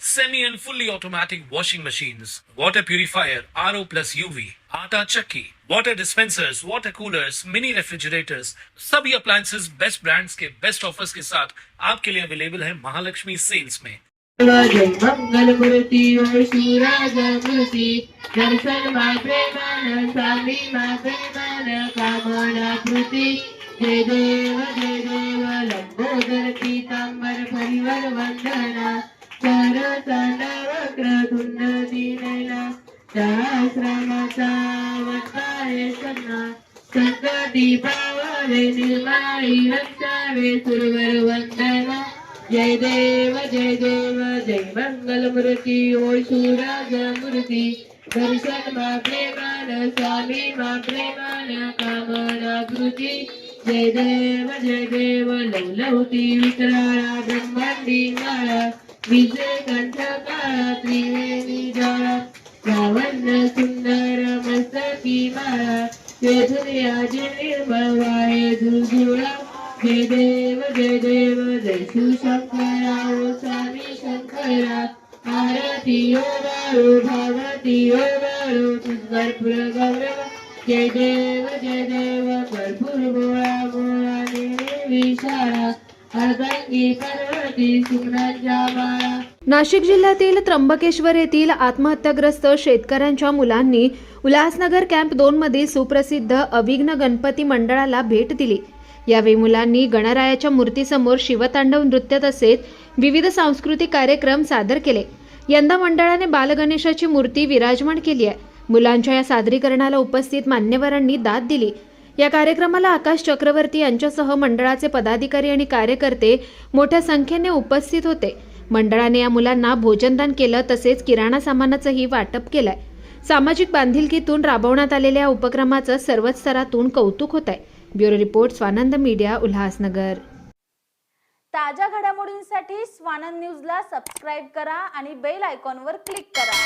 semi and fully automatic washing machines, water purifier, RO plus UV, आटा chakki, water dispensers, water coolers, mini refrigerators, सभी appliances best brands के best offers के साथ आपके लिए available है महालक्ष्मी सेल्स में दर्शन मा प्रेमान स्वामी मा प्रेमान कामना कृति जय देव जय देव लंबोदर पीतांबर परिवर वंदना चरण वक्र तुंड दीनना सहस्रमता सन्ना निर्माळी रक्षावे सुरवर वंदना जय देव जय देव जय मंगल मूर्ती ओळ मूर्ती दर्शन मा प्रेमान स्वामी मा प्रेमान कामना कृती। जय देव जय देव लवलवती विकराळा ब्रह्मांडी माळा। विजय कंठ काळा त्रिवेणी जाळा लावण्य सुंदर मस्तकी माळा वेधुर्याजी निर्मळ वाळे झुळझुळा जय देव जय देव जय शिवशंकरा ओ स्वामी शंकरा आरती ओ बाळू भावती ओ बाळू कर्पूर गौरव जय देव जय देव कर्पूर गोळा गोळा देवी विशाळा अर्धांगी पर्व नाशिक जिल्ह्यातील त्र्यंबकेश्वर येथील आत्महत्याग्रस्त शेतकऱ्यांच्या मुलांनी उल्हासनगर कॅम्प दोन मधील सुप्रसिद्ध अविघ्न गणपती मंडळाला भेट दिली. यावेळी मुलांनी गणरायाच्या मूर्तीसमोर शिवतांडव नृत्य तसेच विविध सांस्कृतिक कार्यक्रम सादर केले. यंदा मंडळाने बालगणेशाची मूर्ती विराजमान केली आहे. मुलांच्या या सादरीकरणाला उपस्थित मान्यवरांनी दाद दिली. या कार्यक्रमाला आकाश चक्रवर्ती यांच्यासह मंडळाचे पदाधिकारी आणि कार्यकर्ते मोठ्या संख्येने उपस्थित होते. मंडळाने या मुलांना भोजनदान केलं तसेच किराणा सामानाचंही वाटप केलंय. सामाजिक बांधिलकीतून राबवण्यात आलेल्या या उपक्रमाचं सर्वच स्तरातून कौतुक होत आहे bureau report Swanand media Ulhasnagar. ताज्या घडामोडींसाठी स्वानंद न्यूजला सबस्क्राईब करा आणि बेल आयकॉनवर क्लिक करा.